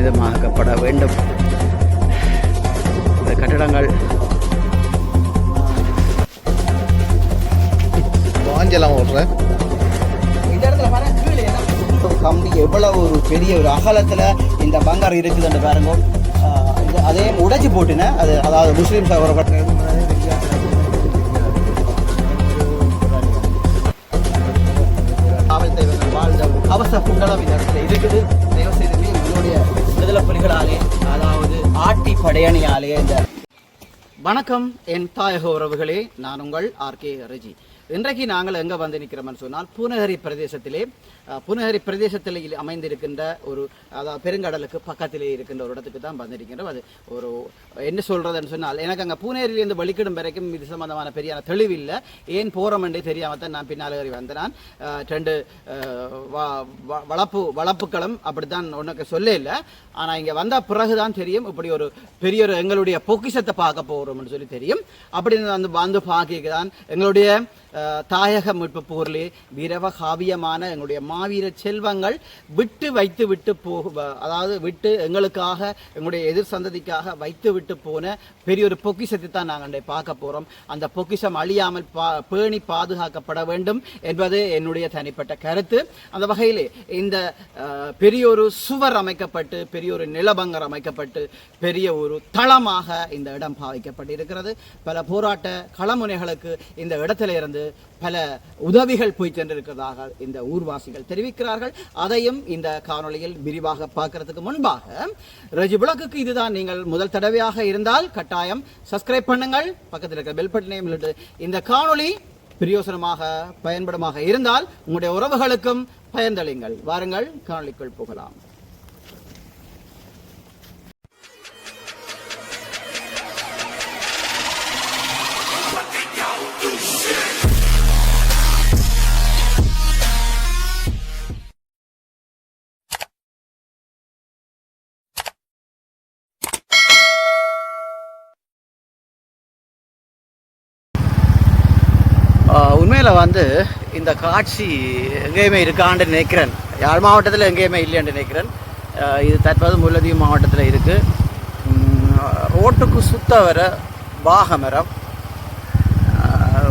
மனிதமாக்கப்பட வேண்டும். இந்த கட்டடங்கள் வாஞ்சலாம் ஓடுறேன் இந்த இடத்துல கம்பி எவ்வளவு ஒரு பெரிய ஒரு அகலத்துல இந்த பங்கார் இருக்குதுன்னு பாருங்க. அதே உடைச்சு போட்டுன அது அதாவது முஸ்லீம் சகோதரர்கள். கவச குண்டலம் இந்த இடத்துல இருக்குது. விடுதலை அதாவது ஆட்டி படையணியாலே இந்த வணக்கம். என் தாயக உறவுகளே நான் உங்கள் ஆர்கே ரஜி. இன்றைக்கு நாங்கள் எங்கே வந்து நிற்கிறோம்னு சொன்னால் பூநகரி பிரதேசத்திலே அஹ், பிரதேசத்தில் அமைந்திருக்கின்ற ஒரு அதாவது பெருங்கடலுக்கு பக்கத்திலே இருக்கின்ற ஒரு இடத்துக்கு தான் வந்திருக்கின்றோம் அது ஒரு என்ன சொல்கிறதுன்னு சொன்னால் எனக்கு அங்கே பூனேரியிலேருந்து வலிக்கிடும் வரைக்கும் இது சம்பந்தமான பெரிய தெளிவில்லை. ஏன் போகிறோம்ன்றே தெரியாமல் தான் நான் பின்னால் ஏறி வந்தேன். நான் ரெண்டு வ- வளப்பு வளப்புக்களும் அப்படித்தான் உனக்கு சொல்ல இல்லை ஆனால் இங்கே வந்த பிறகு தான் தெரியும். இப்படி ஒரு பெரிய ஒரு எங்களுடைய பொக்கிஷத்தை பார்க்க போகிறோம்னு சொல்லி தெரியும். அப்படின்னு வந்து வந்து பார்க்க தான் எங்களுடைய தாயக மீட்பு போரிலே வீரவ காவியமான எங்களுடைய மாவீர செல்வங்கள் விட்டு வைத்து விட்டு போ அதாவது விட்டு எங்களுக்காக எங்களுடைய எதிர் சந்ததிக்காக வைத்து விட்டு போன பெரிய ஒரு பொக்கிஷத்தை தான் நாங்கள் பார்க்க போகிறோம் அந்த பொக்கிஷம் அழியாமல் பா பேணி பாதுகாக்கப்பட வேண்டும் என்பது என்னுடைய தனிப்பட்ட கருத்து. அந்த வகையிலே இந்த பெரிய ஒரு சுவர் அமைக்கப்பட்டு பெரிய ஒரு நிலபங்கர் அமைக்கப்பட்டு பெரிய ஒரு தளமாக இந்த இடம் பாவிக்கப்பட்டிருக்கிறது. பல போராட்ட களமுனைகளுக்கு இந்த இடத்துல இருந்து பல உதவிகள் போய் சென்றிருக்கிறதாக இந்த ஊர்வாசிகள் தெரிவிக்கிறார்கள். அதையும் இந்த காணொளியில் விரிவாக பார்க்கறதுக்கு முன்பாக ரஜி விளக்குக்கு இதுதான் நீங்கள் முதல் தடவையாக இருந்தால் கட்டாயம் சப்ஸ்கிரைப் பண்ணுங்கள். பக்கத்தில் இருக்கிற பெல் பட்டனையும் இந்த காணொளி பிரயோசனமாக பயன்படுமாக இருந்தால் உங்களுடைய உறவுகளுக்கும் பயந்தளிங்கள். வாருங்கள் காணொளிக்குள் போகலாம். வந்து இந்த காட்சி எங்கேயுமே இருக்கான்னு நினைக்கிறேன். யாழ் மாவட்டத்தில் எங்கேயுமே இல்லையான்னு நினைக்கிறேன். இது தற்போது முல்லதீவு மாவட்டத்தில் இருக்குது ரோட்டுக்கு சுத்த வர பாகமரம்.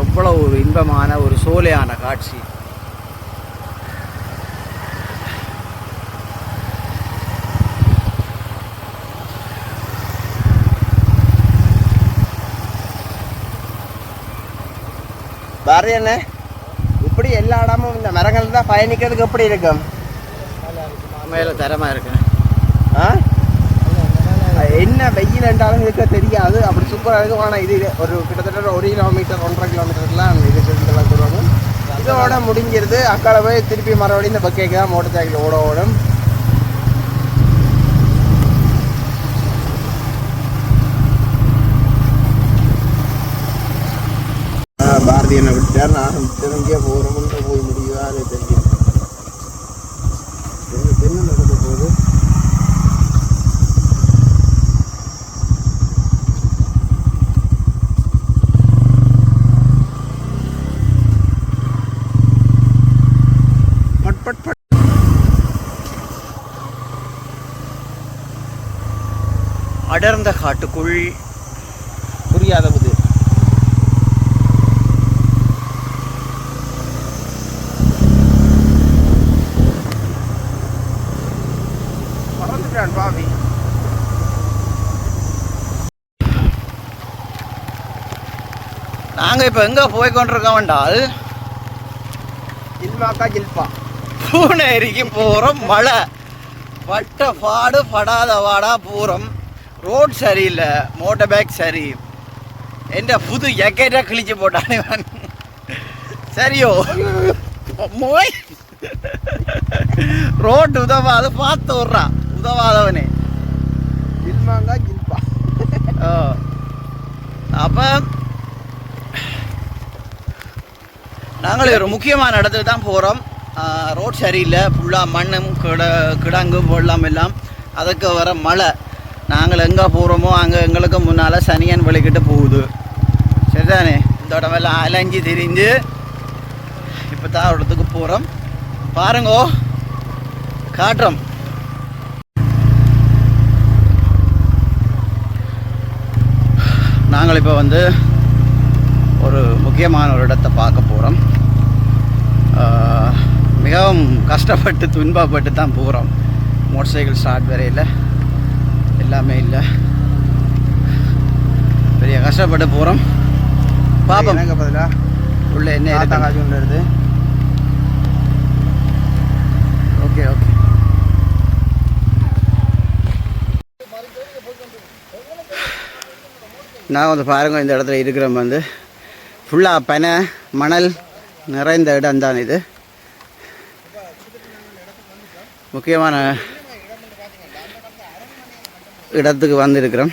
இவ்வளோ ஒரு இன்பமான ஒரு சோலையான காட்சி. என்ன? இப்படி எல்லா இடமும் இந்த மரங்கள் தான் பயணிக்கிறதுக்கு எப்படி இருக்கும்? மேலே தரமாக இருக்கு. ஆ? என்ன வெயில் என்றாலும் இருக்க தெரியாது. அப்படி சூப்பராக இருக்கும் ஆனால் இது ஒரு கிட்டத்தட்ட ஒரு கிலோமீட்டர் ஒன்றரை கிலோமீட்டர்லாம் இது கூடாது இதோட முடிஞ்சிருது. அக்கால போய் திருப்பி மறுபடியும் இந்த பக்கேக்கு தான் மோட்டர் சைக்கிள் ஓட ஓடும். அது என்னை விட்டார் நான் தெரிஞ்சே போகிறோம்னு போய் முடியுதா அது தெரியும் என்ன நடக்க போகுது? But but but. அடர்ந்த காட்டுக்குள் புரியாத புது மறந்துட்டான் பாவி நாங்கள் இப்போ எங்கே போய் கொண்டிருக்கோம் என்றால் ஜில்மாக்கா ஜில்பா பூனேரிக்கு போகிறோம் மழை. பட்ட பாடு படாத வாடா போகிறோம் ரோட் சரியில்லை மோட்டர் பேக் சரி. எந்த புது ஜக்கெட்டாக கிழிச்சு போட்டானே. சரியோ? மோய் ரோட் உதவாது பார்த்து விட்றான் உதவாதவனே. ஜில்மாங்கா ஜில்பா அப்போ நாங்கள் ஒரு முக்கியமான இடத்துக்கு தான் போகிறோம் ரோட் சரியில்லை. ஃபுல்லாக மண்ணும் கிட கிடங்கு வெள்ளம் எல்லாம். அதுக்கு வர மழை. நாங்கள் எங்கே போகிறோமோ அங்கே எங்களுக்கு முன்னால் சனியன் விளக்கிட்டு போகுது. சரிதானே? இந்த இடமெல்லாம் அலைஞ்சி திரிஞ்சு இப்போ தான் இடத்துக்கு போகிறோம் பாருங்கோ காட்டுறோம். நாங்கள் இப்போ வந்து ஒரு முக்கியமான ஒரு இடத்தை பார்க்க போகிறோம் மிகவும் கஷ்டப்பட்டு துன்பப்பட்டு தான் போகிறோம் மோட்டர் சைக்கிள் ஸ்டார்ட் வேற இல்லை. எல்லாமே இல்லை. பெரிய கஷ்டப்பட்டு போகிறோம் பாப்போம். எனக்கு பதிலா? உள்ள என்ன தாத்தா இருக்கு காய்ச்சி ஒன்று வருது ஓகே ஓகே. நான் வந்து பாருங்க இந்த இடத்துல இருக்கிறோம் வந்து ஃபுல்லாக பனை மணல் நிறைந்த இடம் தான் இது. முக்கியமான இடத்துக்கு வந்திருக்கிறோம்.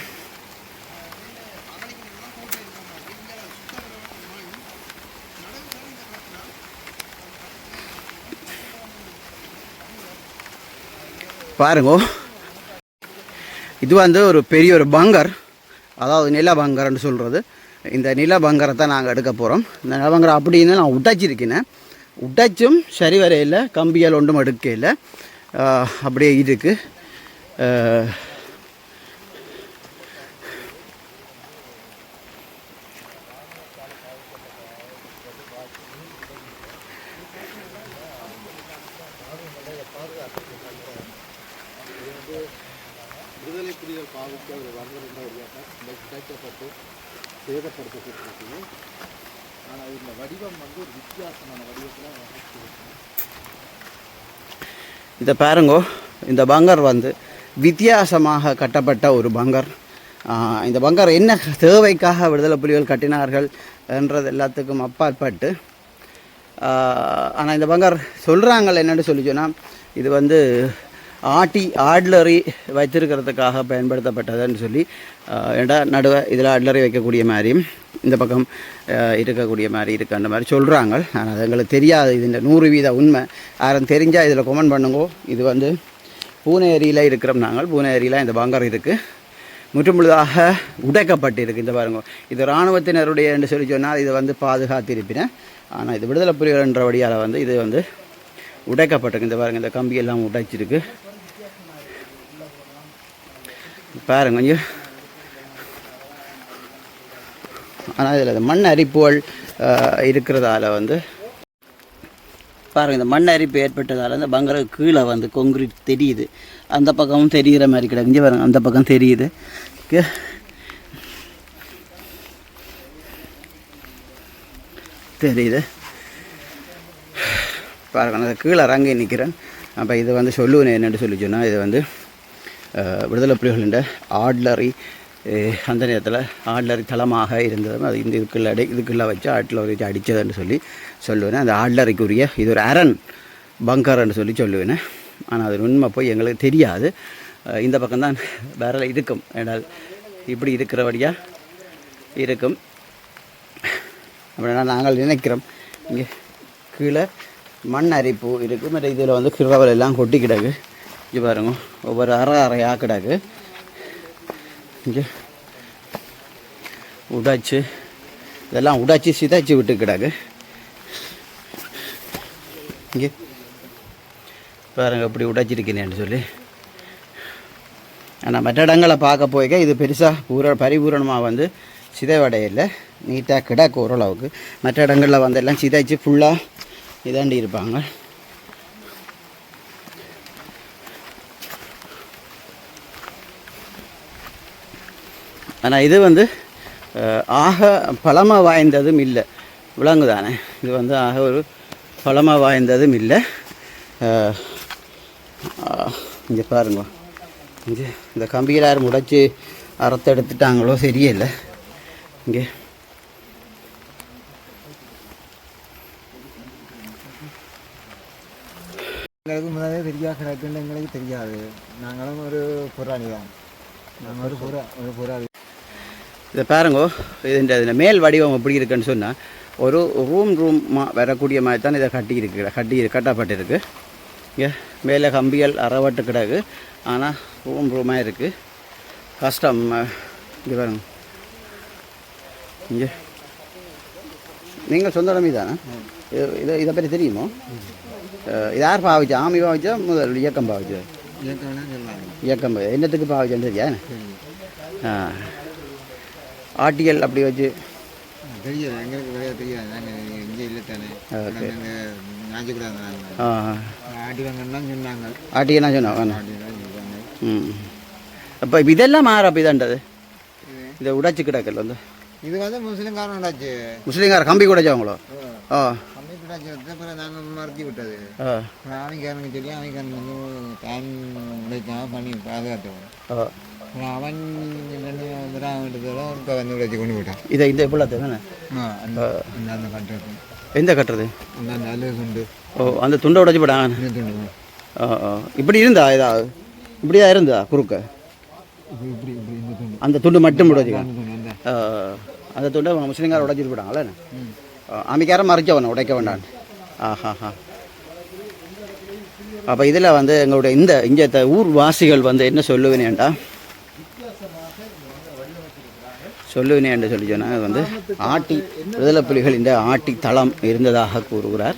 பாருங்க. இது வந்து ஒரு பெரிய ஒரு பங்கர். அதாவது நில பங்கர்னு சொல்கிறது இந்த நில நாங்கள் எடுக்க போகிறோம் இந்த நில அப்படின்னு நான் உடைச்சிருக்கேன். உடைச்சும் சரி வரையில் கம்பியால் ஒன்றும் எடுக்கல அப்படியே இருக்குது இருக்கு ஆனால் இந்த பாருங்கோ. இந்த பங்கர் வந்து வித்தியாசமாக கட்டப்பட்ட ஒரு பங்கர். இந்த பங்கர் என்ன தேவைக்காக விடுதலை புலிகள் கட்டினார்கள் என்றது எல்லாத்துக்கும் அப்பாற்பட்டு. ஆனால் இந்த பங்கர் சொல்கிறாங்கள் என்னென்னு சொல்லி சொன்னால் இது வந்து ஆட்டி ஆட்லரி வைத்திருக்கிறதுக்காக பயன்படுத்தப்பட்டதுன்னு சொல்லி ஏண்டா நடுவை இதில் ஆட்லரி வைக்கக்கூடிய மாதிரியும் இந்த பக்கம் இருக்கக்கூடிய மாதிரி இருக்குது அந்த மாதிரி சொல்கிறாங்க ஆனால் அது எங்களுக்கு தெரியாது. இது நூறு வீத உண்மை. யாரும் தெரிஞ்சால் இதில் கொமெண்ட் பண்ணுங்கோ. இது வந்து பூனை ஏரியில் இருக்கிறோம் நாங்கள். பூனை ஏரியில் இந்த பங்கர் இருக்குது முற்றுமுழுதாக உடைக்கப்பட்டிருக்கு. இந்த பாருங்க. இது இராணுவத்தினருடைய என்று சொல்லி சொன்னால் இது வந்து பாதுகாத்திருப்பினேன் ஆனால் இது விடுதலை புலிகள்ன்ற வழியால் வந்து இது வந்து உடைக்கப்பட்டிருக்கு. இந்த பாருங்கள் இந்த கம்பி எல்லாம் உடைச்சிருக்கு. பாருங்க கொஞ்சம் ஆனால் இதில் மண் அரிப்புகள் இருக்கிறதால வந்து பாருங்க இந்த மண் அரிப்பு ஏற்பட்டதால் இந்த பங்கர கீழே வந்து கொங்கிரீட் தெரியுது. அந்த பக்கமும் தெரிகிற மாதிரி கிடக்கு. இங்கே பாருங்க அந்த பக்கம் தெரியுது. தெரியுது. பாருங்க கீழே இறங்கி நிற்கிறேன் அப்போ இது வந்து சொல்லுவேன் என்னென்னு சொல்லி சொன்னால் இது வந்து விடுதலை புலிகளின் ஆட்லரி அந்த நேரத்தில் ஆட்லரி தளமாக இருந்ததும் அது இந்த இதுக்குள்ள அடி இதுக்குள்ளே வச்சு ஆட்லரி வச்சு அடித்ததுன்னு சொல்லி சொல்லுவேன். அந்த ஆட்லரிக்குரிய இது ஒரு அரண் பங்கர்ன்னு சொல்லி சொல்லுவேன். ஆனால் அது உண்மை போய் எங்களுக்கு தெரியாது. இந்த பக்கம்தான் வேற இருக்கும். ஏடால் இப்படி இருக்கிறபடியாக இருக்கும். அப்படின்னா நாங்கள் நினைக்கிறோம். இங்கே கீழே மண் அரிப்பு இருக்குது மற்ற இதில் வந்து கிரவல் எல்லாம் கொட்டி கிடக்கு. இங்கே பாருங்க. ஒவ்வொரு அரை அறையாக கிடக்கு. இங்கே உடைச்சு இதெல்லாம் உடைச்சி சிதைச்சி விட்டு கிடக்கு. இங்கே பாருங்க இப்படி உடைச்சிருக்கிறேன்னு சொல்லி. ஆனால் மற்ற இடங்களை பார்க்க போய்க்க இது பெருசாக பூர பரிபூரணமாக வந்து சிதைவடையில். நீட்டாக கிடக்கு ஓரளவுக்கு. மற்ற இடங்களில் வந்து எல்லாம் சிதைச்சு ஃபுல்லாக இதாண்டி இருப்பாங்க. ஆனால் இது வந்து ஆக பழமாக வாய்ந்ததும் இல்லை. விலங்கு தானே இது வந்து ஆக ஒரு பழமாக வாய்ந்ததும் இல்லை. இங்கே பாருங்க. இங்கே இந்த கம்பியில் யாரும் உடைச்சி அறுத்தெடுத்துட்டாங்களோ சரியில்லை இங்கே எங்களுக்கு முன்னாடியே தெரியா கிடக்குன்னு எங்களுக்கு தெரியாது. நாங்களும் ஒரு புறாணி தான். நாங்கள் ஒரு புறா ஒரு புறாளி இதை பாருங்கோ இதுன்ற இதில் மேல் வடிவம் எப்படி இருக்குன்னு சொன்னால் ஒரு ரூம் ரூம் வரக்கூடிய மாதிரி தான் இதை கட்டி இருக்கு கட்டி கட்டப்பட்டிருக்கு. இங்கே மேலே கம்பிகள் அறவட்டு கிடக்கு ஆனால் ரூம் ரூமாக இருக்குது கஷ்டம் இங்கே பாருங்க. இங்கே. நீங்கள் சொந்த இடமே தானே இது இதை இதை பற்றி தெரியுமோ? இது யார் பாவிச்சா? ஆமி பாவிச்சா முதல் இயக்கம் பாவிச்சா? இயக்கம்னா சொல்லாங்க இயக்கம் என்னத்துக்கு பாவிச்சான்னு தெரியா? ஆ. ஆட்டியல் அப்படி வச்சு. தெரியல எங்களுக்கு வெளியே தெரியாது. நாங்கள் இங்கே இல்லை தானே. ஞாயிற்றுக்கூடாது நாங்கள் ஆ ஆட்டி வாங்கன்னா சொன்னாங்க. ஆட்டியை நான் சொன்னேன் வேணாம். ஆட்டி தான் சொல்லுவாங்க ம் அப்போ இதெல்லாம் மாற அப்போ இதாண்டது இதை? உடைச்சு கிடக்கல வந்து. இது வந்து முஸ்லீம்காரன் உண்டாச்சு முஸ்லீம்கார கம்பி உடைச்சவங்களோ ஆ. உண்டாச்சு அப்புறம் நாங்கள் மறுத்தி விட்டது ஆ அப்புறம் அவங்காரனுக்கு சொல்லி அவங்காரன் வந்து தான் உடைக்காம பண்ணி பாதுகாத்தவன் அவன் விடாவிட்டதோட இப்போ வந்து உடைச்சி கொண்டு போயிட்டான் இதை இந்த எப்படி தானே அந்த கட்டுறது எந்த கட்டுறது அந்த துண்டு ஓ அந்த துண்டை உடைச்சு இந்த துண்டு இப்படி இருந்தா ஏதாவது இப்படியா இருந்தா குறுக்க அந்த துண்டு மட்டும் அந்த துண்டை முஸ்லீம்கார உடைச்சிட்டு போட்டாங்களே அமைக்காரம் மறைச்சவன உடைக்க வேண்டாம் ஆஹா ஹா அப்போ இதில் வந்து எங்களுடைய இந்த இங்கே ஊர்வாசிகள் வந்து என்ன சொல்லுவேனேண்டா சொல்லுவினே என்று சொல்லி சொன்னால் வந்து ஆட்டி விடுதலை புலிகள் இந்த ஆட்டி தளம் இருந்ததாக கூறுகிறார்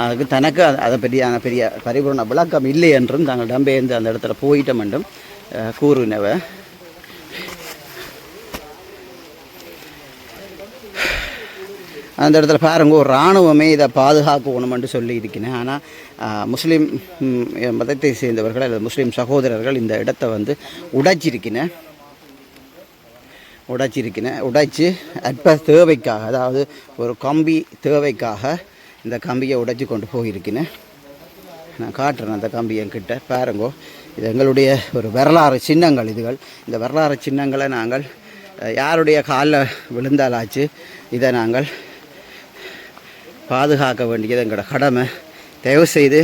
அதுக்கு தனக்கு அதை பெரிய பெரிய பரிபூர்ண விளக்கம் இல்லை என்றும் தாங்கள் டம்பெயர்ந்து அந்த இடத்துல போயிட்டோம் என்றும் அஹ் அந்த இடத்துல பாருங்க ஒரு இராணுவமே இதை பாதுகாக்கணுமென்று சொல்லி இருக்கினேன் ஆனால் முஸ்லீம் மதத்தை சேர்ந்தவர்கள் அல்லது முஸ்லீம் சகோதரர்கள் இந்த இடத்தை வந்து உடைச்சிருக்கின உடைச்சிருக்கினேன் உடைச்சி அற்ப தேவைக்காக அதாவது ஒரு கம்பி தேவைக்காக இந்த கம்பியை உடைச்சி கொண்டு போயிருக்கினேன் நான் காட்டுறேன் அந்த கம்பி என்கிட்ட. பாருங்கோ இது எங்களுடைய ஒரு வரலாறு சின்னங்கள் இதுகள். இந்த வரலாறு சின்னங்களை நாங்கள் யாருடைய காலில் விழுந்தாலாச்சு இதை நாங்கள் பாதுகாக்க வேண்டியது எங்களோட கடமை. தயவு செய்து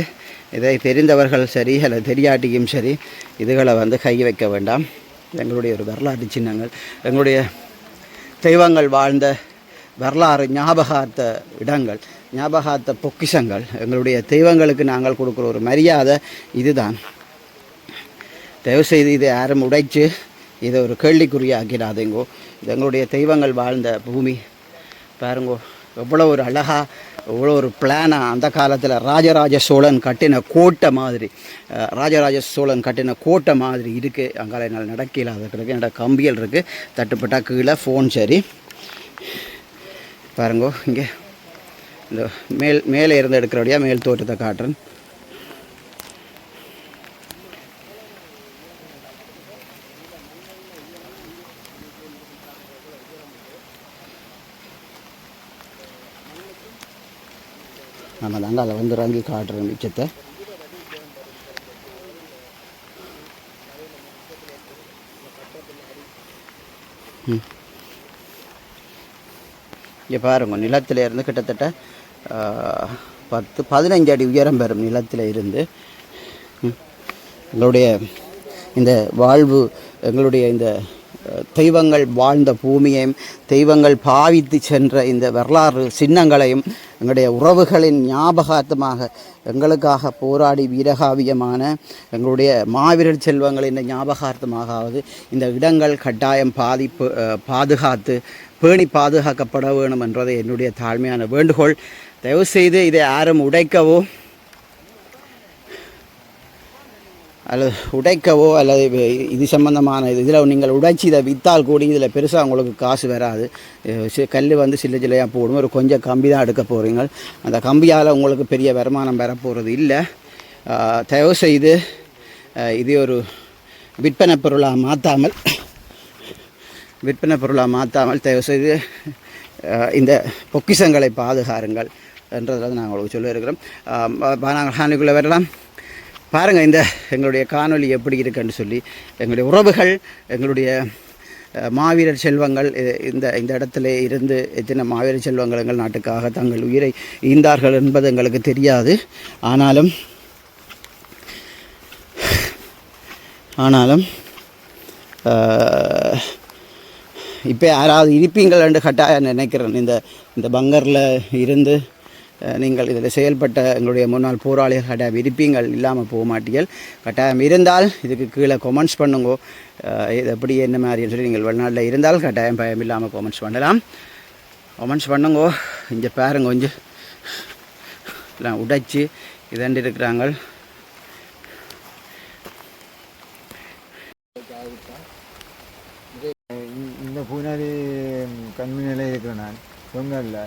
இதை தெரிந்தவர்கள் சரி அல்லது தெரியாட்டியும் சரி இதுகளை வந்து கை வைக்க வேண்டாம். எங்களுடைய ஒரு வரலாற்று சின்னங்கள் எங்களுடைய தெய்வங்கள் வாழ்ந்த வரலாறு ஞாபகார்த்த இடங்கள் ஞாபகார்த்த பொக்கிஷங்கள் எங்களுடைய தெய்வங்களுக்கு நாங்கள் கொடுக்குற ஒரு மரியாதை இதுதான். தயவுசெய்து இதை யாரும் உடைச்சு இதை ஒரு கேள்விக்குறியாக்கிடாதீங்கோ. இது எங்களுடைய தெய்வங்கள் வாழ்ந்த பூமி. பாருங்கோ எவ்வளோ ஒரு அழகாக இவ்வளோ ஒரு பிளானாக அந்த காலத்தில் ராஜராஜ சோழன் கட்டின கோட்டை மாதிரி ராஜராஜ சோழன் கட்டின கோட்டை மாதிரி இருக்குது அங்கால என்னால் நடக்கல இல்லாத கிடக்கு என்னோட கம்பியல் இருக்குது தட்டுப்பட்டா கீழே ஃபோன் சரி. பாருங்கோ இங்கே. இந்த மேல் மேலே இருந்து எடுக்கிறபடியாக மேல் தோட்டத்தை காட்டுறேன். நம்ம தாங்க அதை வந்து இறங்கி காட்டுற மிச்சத்தை. இங்கே பாருங்க நிலத்தில் இருந்து கிட்டத்தட்ட பத்து பதினஞ்சு அடி உயரம் பெறும் நிலத்தில் இருந்து. எங்களுடைய இந்த வாழ்வு எங்களுடைய இந்த தெய்வங்கள் வாழ்ந்த பூமியையும் தெய்வங்கள் பாவித்து சென்ற இந்த வரலாறு சின்னங்களையும் எங்களுடைய உறவுகளின் ஞாபகார்த்தமாக எங்களுக்காக போராடி வீரகாவியமான எங்களுடைய மாவீரர் செல்வங்களின் ஞாபகார்த்தமாகாவது இந்த இடங்கள் கட்டாயம் பாதிப்பு பாதுகாத்து பேணி பாதுகாக்கப்பட வேணும் என்றது என்னுடைய தாழ்மையான வேண்டுகோள். தயவுசெய்து இதை யாரும் உடைக்கவோ அல்லது உடைக்கவோ அல்லது இது- சம்மந்தமான சம்பந்தமான இது இதில் நீங்கள் உடைச்சி இதை விற்றால் கூடி இதில் பெருசாக உங்களுக்கு காசு வராது. கல் வந்து சில்ல சில்லையாக போடும். ஒரு கொஞ்சம் கம்பி தான் எடுக்க போகிறீங்க அந்த கம்பியால் உங்களுக்கு பெரிய வருமானம் பெறப்போகிறது இல்லை. தயவு செய்து இது ஒரு விற்பனை பொருளாக மாற்றாமல் விற்பனை பொருளாக மாற்றாமல் தயவுசெய்து செய்து இந்த பொக்கிஷங்களை பாதுகாருங்கள் என்றதில் நாங்கள் உங்களுக்கு சொல்லியிருக்கிறோம். நாங்கள் ஹானிக்குள்ளே வரலாம். பாருங்கள் இந்த எங்களுடைய காணொலி எப்படி இருக்குன்னு சொல்லி எங்களுடைய உறவுகள் எங்களுடைய மாவீரர் செல்வங்கள் இந்த இந்த இடத்துல இருந்து எத்தனை மாவீரர் செல்வங்கள் எங்கள் நாட்டுக்காக தங்கள் உயிரை ஈந்தார்கள் என்பது எங்களுக்கு தெரியாது. ஆனாலும் ஆனாலும் இப்போ யாராவது இருப்பீங்கள் என்று கட்டாயம் நினைக்கிறேன். இந்த இந்த பங்கரில் இருந்து நீங்கள் இதில் செயல்பட்ட எங்களுடைய முன்னாள் போராளிகள் கட்டாயம் இருப்பீங்கள் இல்லாமல் போக மாட்டீர்கள். கட்டாயம் இருந்தால் இதுக்கு கீழே கொமெண்ட்ஸ் பண்ணுங்கோ. இது எப்படி என்ன மாதிரின்னு சொல்லி நீங்கள் வெளிநாட்டில் இருந்தால் கட்டாயம் பயம் இல்லாமல் கொமெண்ட்ஸ் பண்ணலாம். கொமெண்ட்ஸ் பண்ணுங்கோ. இங்கே பாருங்க கொஞ்சம். எல்லாம் உடைச்சி இதண்டு இருக்கிறாங்க. இந்த இந்த பூனாரி கண்மணியில் இருக்கிறேன் நான். பொங்கலில்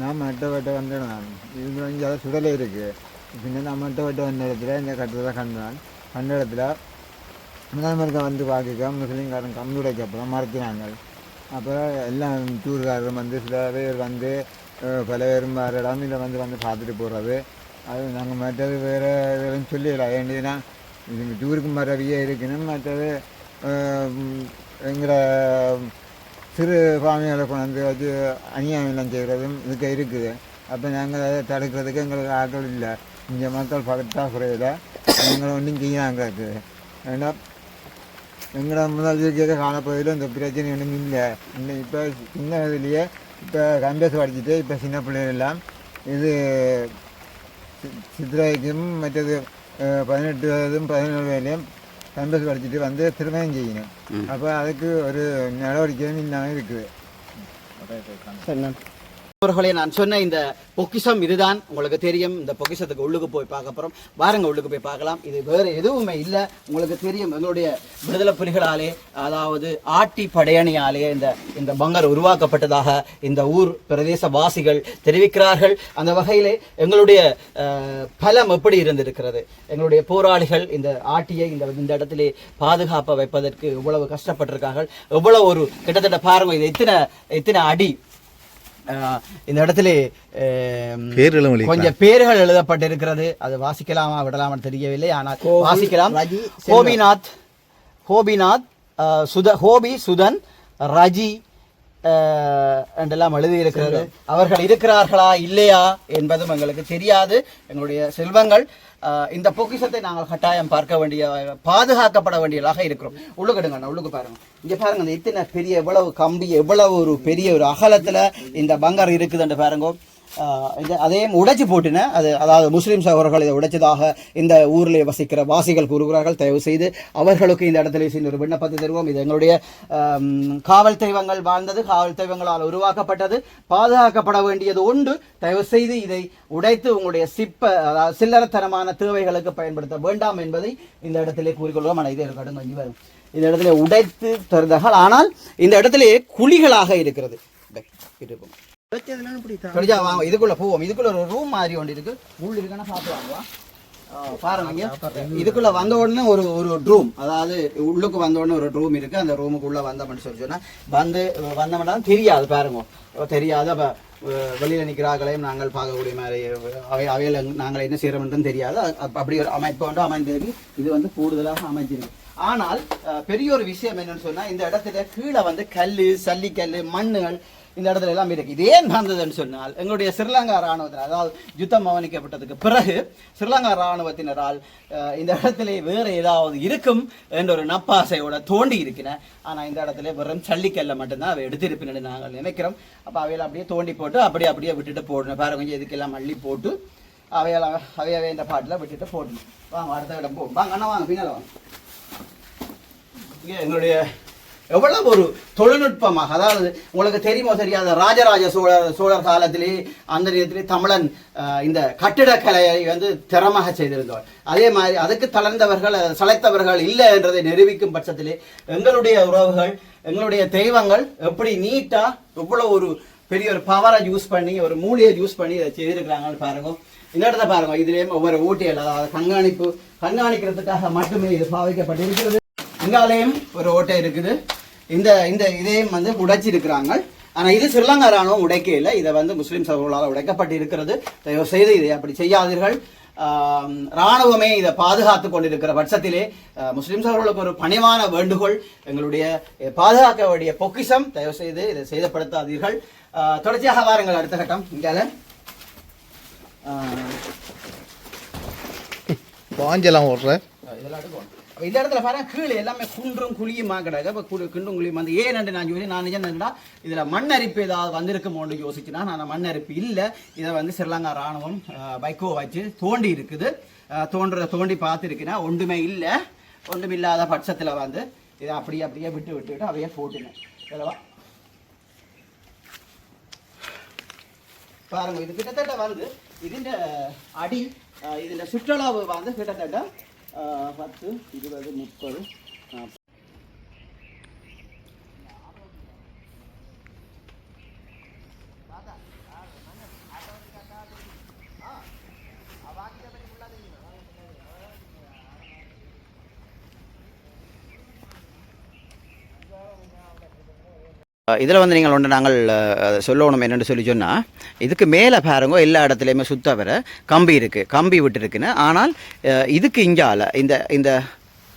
நான் அட்டை வெட்ட வந்தேன் நான் இது வந்து அதை சுடலை இருக்குது பின்ன நான் அட்டை வெட்ட வந்த இடத்துல இந்த கட்டத்தை கண்டான். கண்ட இடத்துல முதல் வந்து பார்க்க முஸ்லீம்காரன் கம்பி அப்புறம் மறைக்கிறாங்க. அப்போ எல்லாம் டூர்காரரும் வந்து சில பேர் வந்து பல பேரும் வேறு இடம் இதில் வந்து வந்து பார்த்துட்டு போகிறது அது நாங்கள் மற்றது வேறு எதுவும் சொல்லிடலாம் ஏன்னா இது டூருக்கு மறவியே இருக்கணும் மற்றது எங்களை சிறு பாமைகளை கொண்டாந்து வச்சு அநியாயம் செய்கிறதும் இதுக்கு இருக்குது. அப்போ நாங்கள் அதை தடுக்கிறதுக்கு எங்களுக்கு ஆட்கள் இல்லை. இங்கே மக்கள் பற்றாக்குறையில் எங்களை ஒன்றும் செய்யாங்க இருக்குது ஏன்னா எங்களோட முதல் காணப்பகுதியில் இந்த பிரச்சனை ஒன்றும் இல்லை. இல்லை இப்போ சின்ன இதுலேயே இப்போ கம்பேஸ் படிச்சுட்டு இப்போ சின்ன பிள்ளைகள்லாம் இது சித்திரைக்கும் மற்றது பதினெட்டு வயதும் பதினேழு வயதுலையும் கம்பேஸ் படிச்சுட்டு வந்து திருமணம் செய்யணும். அப்போ அதுக்கு ஒரு நடவடிக்கையும் இல்லாமல் இருக்குது. அவர்களே நான் சொன்ன இந்த பொக்கிஷம் இதுதான். உங்களுக்கு தெரியும். இந்த பொக்கிஷத்துக்கு உள்ளுக்கு போய் பார்க்க போகிறோம் வாருங்க உள்ளுக்கு போய் பார்க்கலாம். இது வேறு எதுவுமே இல்லை. உங்களுக்கு தெரியும் எங்களுடைய விடுதலை புலிகளாலே அதாவது ஆட்டி படையணியாலே இந்த இந்த பங்கர் உருவாக்கப்பட்டதாக இந்த ஊர் பிரதேச வாசிகள் தெரிவிக்கிறார்கள். அந்த வகையிலே எங்களுடைய பலம் எப்படி இருந்திருக்கிறது? எங்களுடைய போராளிகள் இந்த ஆட்டியை இந்த இந்த இடத்திலே பாதுகாப்ப வைப்பதற்கு எவ்வளவு கஷ்டப்பட்டிருக்கார்கள்? எவ்வளவு ஒரு கிட்டத்தட்ட பாருங்கள் இது எத்தனை எத்தனை அடி இந்த இடத்துல கொஞ்சம் பேர்கள் எழுதப்பட்டிருக்கிறது. அது வாசிக்கலாமா விடலாமா தெரியவில்லை. ஆனால் வாசிக்கலாம். ரஜி, செல்வம். ஹோபிநாத் சுத ஹோபி சுதன் ரஜி. என்றெல்லாம் எழுதியிருக்கிறது. அவர்கள் இருக்கிறார்களா இல்லையா என்பதும் எங்களுக்கு தெரியாது. எங்களுடைய செல்வங்கள் இந்த பொக்கிஷத்தை நாங்கள் கட்டாயம் பார்க்க வேண்டிய பாதுகாக்கப்பட வேண்டியதாக இருக்கிறோம். உள்ளுக்கிடுங்க அண்ணா, உள்ளுக்கு பாருங்க. இங்க பாருங்க இத்தனை பெரிய எவ்வளவு கம்பி எவ்வளவு ஒரு பெரிய ஒரு அகலத்துல இந்த பங்கர் இருக்குதுன்னு பாருங்க. இது அதையும் உடைச்சு போட்டுன அது அதாவது முஸ்லீம் சகோதரர்கள் இதை உடைச்சதாக இந்த ஊரில் வசிக்கிற வாசிகள் கூறுகிறார்கள். தயவு செய்து அவர்களுக்கு இந்த இடத்துல சென்று ஒரு விண்ணப்பத்தை தருவோம். இது எங்களுடைய காவல் தெய்வங்கள் வாழ்ந்தது. காவல் தெய்வங்களால் உருவாக்கப்பட்டது. பாதுகாக்கப்பட வேண்டியது உண்டு. தயவு செய்து இதை உடைத்து உங்களுடைய சிப்ப அதாவது சில்லறத்தனமான தேவைகளுக்கு பயன்படுத்த வேண்டாம் என்பதை இந்த இடத்திலே கூறிக்கொள்வோம். ஆனால் இதே இருக்கட்டும் கொஞ்சம் வரும். இந்த இடத்துல உடைத்து தருந்தார்கள் ஆனால் இந்த இடத்திலே குழிகளாக இருக்கிறது. டேய், வாங்க இதுக்குள்ள போவோம். இதுக்குள்ள ஒரு ரூம் மாதிரி ஒன்று இருக்கு. உள்ள இருக்குன்னா பார்த்து பாருங்க இதுக்குள்ள வந்த உடனே ஒரு ஒரு ரூம் அதாவது உள்ளுக்கு வந்த உடனே ஒரு ரூம் இருக்கு. அந்த ரூமுக்குள்ள வந்தோம்னு சொல்லி சொன்னா வந்து வந்தோம்னா தெரியாது பாருங்க. தெரியாது. அப்ப அஹ், வெளியில நிற்கிறார்களையும் நாங்கள் பார்க்கக்கூடிய மாதிரி அவை அவையில் நாங்கள் என்ன செய்யறோம்ன்றும் தெரியாது. அப்படி ஒரு அமைப்பு வந்து அமைந்திருக்கு. இது வந்து கூடுதலாக அமைஞ்சிருக்கு ஆனால் பெரிய ஒரு விஷயம் என்னன்னு சொன்னா இந்த இடத்துல கீழே வந்து கல் சல்லிக்கல் மண்ணுகள் இந்த இடத்துல எல்லாம் இருக்கு. இது ஏன் நடந்ததுன்னு சொன்னால் எங்களுடைய ஸ்ரீலங்கா இராணுவத்தினர் அதாவது யுத்தம் கவனிக்கப்பட்டதுக்கு பிறகு ஸ்ரீலங்கா ராணுவத்தினரால் இந்த இடத்துல வேற ஏதாவது இருக்கும் என்ற ஒரு நப்பாசையோட தோண்டி இருக்கிறேன் ஆனால் இந்த இடத்துல வெறும் சல்லிக்கல்ல மட்டும்தான் அவை எடுத்திருப்பின்னு நாங்கள் நினைக்கிறோம். அப்போ அவையெல்லாம் அப்படியே தோண்டி போட்டு அப்படியே அப்படியே விட்டுட்டு போடணும். பாரு கொஞ்சம் இதுக்கெல்லாம் மல்லி போட்டு அவையெல்லாம் அவையவே இந்த பாட்டில் விட்டுட்டு போடணும். வாங்க அடுத்த இடம் போ வாங்க அண்ணா வாங்க பின்னால் வாங்க. இங்கே எங்களுடைய எவ்வளவு ஒரு தொழில்நுட்பமாக அதாவது உங்களுக்கு தெரியுமோ தெரியாத ராஜராஜ சோழர் சோழர் காலத்திலே அந்த நேரத்திலே தமிழன் இந்த கட்டிடக்கலையை வந்து திறமாக செய்திருந்தவர். அதே மாதிரி அதுக்கு தளர்ந்தவர்கள் சளைத்தவர்கள் இல்லை என்றதை நிரூபிக்கும் பட்சத்திலே எங்களுடைய உறவுகள் எங்களுடைய தெய்வங்கள் எப்படி நீட்டா எவ்வளோ ஒரு பெரிய ஒரு பவரை யூஸ் பண்ணி ஒரு மூலியை யூஸ் பண்ணி இதை செய்திருக்கிறாங்கன்னு பாருங்க. இந்த இடத்த பாருங்க இதுலேயும் ஒவ்வொரு ஊட்டியல் அதாவது கண்காணிப்பு கண்காணிக்கிறதுக்காக மட்டுமே இது பாவிக்கப்பட்டிருக்கிறது. இங்காலேயும் ஒரு ஓட்டை இருக்குது. இந்த இந்த இதையும் வந்து உடைச்சிருக்கிறாங்க. ஆனா இது ஸ்ரீலங்கா ராணுவம் உடைக்க இல்லை இதை வந்து முஸ்லிம் சகோதரர்களால் உடைக்கப்பட்டு இருக்கிறது தயவு செய்து இதை அப்படி செய்யாதீர்கள். ஆம், ராணுவமே இதை பாதுகாத்து கொண்டிருக்கிற பட்சத்திலே முஸ்லிம் சகோதரர்களுக்கு ஒரு பணிவான வேண்டுகோள். எங்களுடைய பாதுகாக்க வேண்டிய பொக்கிஷம் தயவு செய்து இதை செய்தப்படுத்தாதீர்கள் தொடர்ச்சியாக வாருங்கள் அடுத்த கட்டம். இங்கால. பாஞ்செல்லாம் ஓடுற. இதெல்லாம் இப்போ இந்த இடத்துல பாருங்க கீழே எல்லாமே குன்றும் குழியுமா கிடக்கு. இப்போ குழு கிண்டும் குழியும் வந்து ஏன்னு நான் சொல்லி நான் நிஜம்னா இதில் மண்ணரிப்பு ஏதாவது வந்திருக்குமோன்னு யோசிச்சுனா நான் மண் அரிப்பு இல்லை. இதை வந்து ஸ்ரீலங்கா ராணுவம் வைக்கோ வச்சு தோண்டி இருக்குது. தோன்ற தோண்டி பார்த்துருக்குன்னா ஒன்றுமே இல்லை. ஒன்றும் இல்லாத பட்சத்தில் வந்து இதை அப்படியே அப்படியே விட்டு விட்டுவிட்டு அப்படியே போட்டுனேன் இல்லைவா? பாருங்க இது கிட்டத்தட்ட வந்து இதுன்ற அடி இதுல சுற்றளவு வந்து கிட்டத்தட்ட பத்து இருபது முப்பது இதில் வந்து நீங்கள் ஒன்று நாங்கள் சொல்லணும் என்னென்னு சொல்லி சொன்னால் இதுக்கு மேலே பாருங்க எல்லா இடத்துலையுமே சுத்த வர கம்பி இருக்குது கம்பி விட்டுருக்குன்னு. ஆனால் இதுக்கு இங்கால இந்த இந்த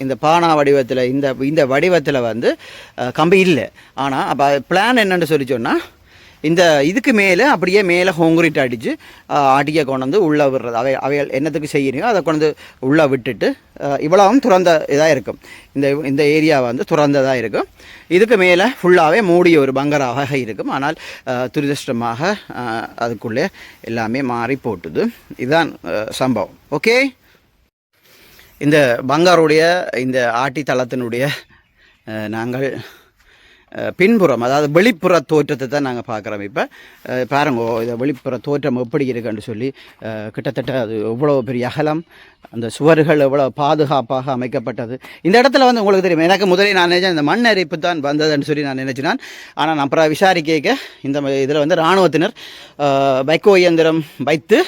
இந்த பானா வடிவத்தில் இந்த இந்த வடிவத்தில் வந்து கம்பி இல்லை. ஆனால் அப்போ பிளான் என்னென்னு சொல்லி சொன்னால் இந்த இதுக்கு மேலே அப்படியே மேலே ஹோங்குரிட் அடித்து அடிக்க கொண்டு வந்து உள்ளே விடுறது. அவை அவைகள் என்னத்துக்கு செய்யணுமோ அதை கொண்டு வந்து உள்ளே விட்டுட்டு இவ்வளவும் துறந்த இதாக இருக்கும். இந்த இந்த ஏரியா வந்து துறந்ததாக இருக்கும். இதுக்கு மேலே ஃபுல்லாகவே மூடிய ஒரு பங்கராக இருக்கும். ஆனால் துரிதஷ்டமாக அதுக்குள்ளே எல்லாமே மாறி போட்டுது. இதுதான் சம்பவம். ஓகே? இந்த பங்காருடைய இந்த ஆட்டி தளத்தினுடைய நாங்கள் பின்புறம் அதாவது வெளிப்புற தோற்றத்தை தான் நாங்கள் பார்க்குறோம் இப்போ. பாருங்க இதை வெளிப்புற தோற்றம் எப்படி இருக்குன்னு சொல்லி கிட்டத்தட்ட அது எவ்வளோ பெரிய அகலம் அந்த சுவர்கள் எவ்வளோ பாதுகாப்பாக அமைக்கப்பட்டது. இந்த இடத்துல வந்து உங்களுக்கு தெரியும் எனக்கு முதலில் நான் நினைச்சேன் இந்த மண் அரிப்பு தான் வந்ததுன்னு சொல்லி நான் நினச்சினான். ஆனால் நான் அப்புறம் விசாரிக்க இந்த இதில் வந்து இராணுவத்தினர் வைக்கோ இயந்திரம் வைத்து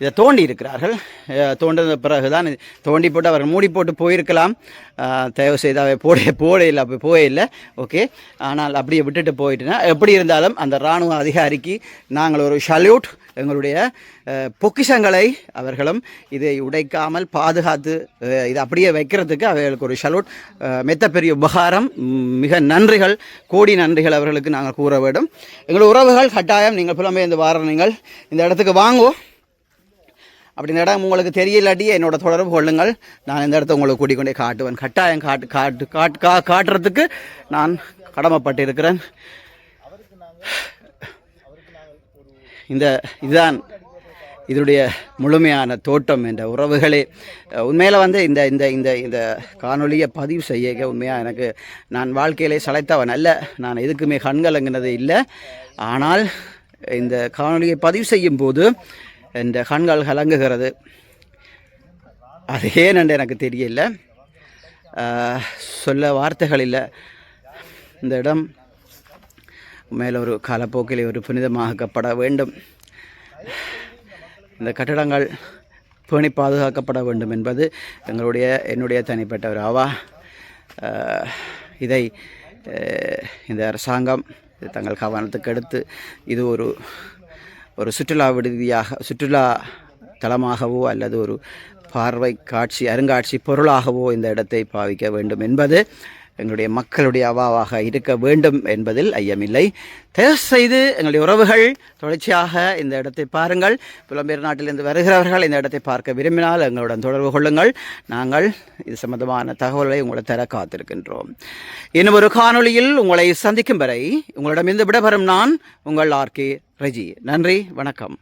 இதை தோண்டி இருக்கிறார்கள். அஹ் தோண்டின பிறகு தான் இது தோண்டி போட்டு அவர்கள் மூடி போட்டு போயிருக்கலாம். தயவு செய்து அவை போட போட இல்லை அப்போ போயில்லை ஓகே. ஆனால் அப்படியே விட்டுட்டு போயிட்டுனா எப்படி இருந்தாலும் அந்த இராணுவ அதிகாரிக்கு நாங்கள் ஒரு ஷல்யூட் எங்களுடைய பொக்கிஷங்களை அவர்களும் இதை உடைக்காமல் பாதுகாத்து இதை அப்படியே வைக்கிறதுக்கு அவர்களுக்கு ஒரு ஷல்யூட் மெத்த பெரிய உபகாரம் மிக நன்றிகள் கோடி நன்றிகள் அவர்களுக்கு நாங்கள் கூற வேண்டும். எங்கள் உறவுகள் கட்டாயம் நீங்கள் புலம்பெயர்ந்து வார நீங்கள் இந்த இடத்துக்கு வாங்கோ. அப்படி இந்த இடம் உங்களுக்கு தெரியலாட்டி என்னோட தொடர்பு கொள்ளுங்கள். நான் இந்த இடத்த உங்களுக்கு கூட்டிக்கொண்டே காட்டுவேன். கட்டாயம் காட்டு காட்டு காட்டு கா காட்டுறதுக்கு நான் கடமைப்பட்டிருக்கிறேன். இந்த இதுதான் இதனுடைய முழுமையான தோட்டம் என்ற உறவுகளே. உண்மையில் வந்து இந்த இந்த இந்த இந்த காணொலியை பதிவு செய்ய உண்மையாக எனக்கு நான் வாழ்க்கையிலே சளைத்தவன் அல்ல. நான் எதுக்குமே கண்கலங்கினது இல்லை. ஆனால் இந்த காணொலியை பதிவு செய்யும் போது இந்த கண்கள் கலங்குகிறது. அது ஏன் எனக்கு தெரியல. சொல்ல வார்த்தைகள் இல்லை. இந்த இடம் மேலே ஒரு காலப்போக்கில் ஒரு புனிதமாக்கப்பட வேண்டும். இந்த கட்டடங்கள் பேணி பாதுகாக்கப்பட வேண்டும் என்பது எங்களுடைய என்னுடைய தனிப்பட்ட ஒரு அவா இதை இந்த அரசாங்கம் இது தங்கள் கவனத்துக்கு எடுத்து இது ஒரு ஒரு சுற்றுலா விடுதியாக சுற்றுலா தலமாகவோ அல்லது ஒரு பார்வை காட்சி அருங்காட்சி பொருளாகவோ இந்த இடத்தை பாவிக்க வேண்டும் என்பது எங்களுடைய மக்களுடைய அவாவாக இருக்க வேண்டும் என்பதில் ஐயமில்லை. தயவு செய்து எங்களுடைய உறவுகள் தொடர்ச்சியாக இந்த இடத்தை பாருங்கள். புலம்பெயர் நாட்டிலிருந்து வருகிறவர்கள் இந்த இடத்தை பார்க்க விரும்பினால் எங்களுடன் தொடர்பு கொள்ளுங்கள். நாங்கள் இது சம்பந்தமான தகவல்களை உங்களை தர காத்திருக்கின்றோம். இன்னும் ஒரு காணொளியில் உங்களை சந்திக்கும் வரை உங்களிடமிருந்து விடைபெறும் நான் உங்கள் ஆர்கே ரஜி. நன்றி வணக்கம்.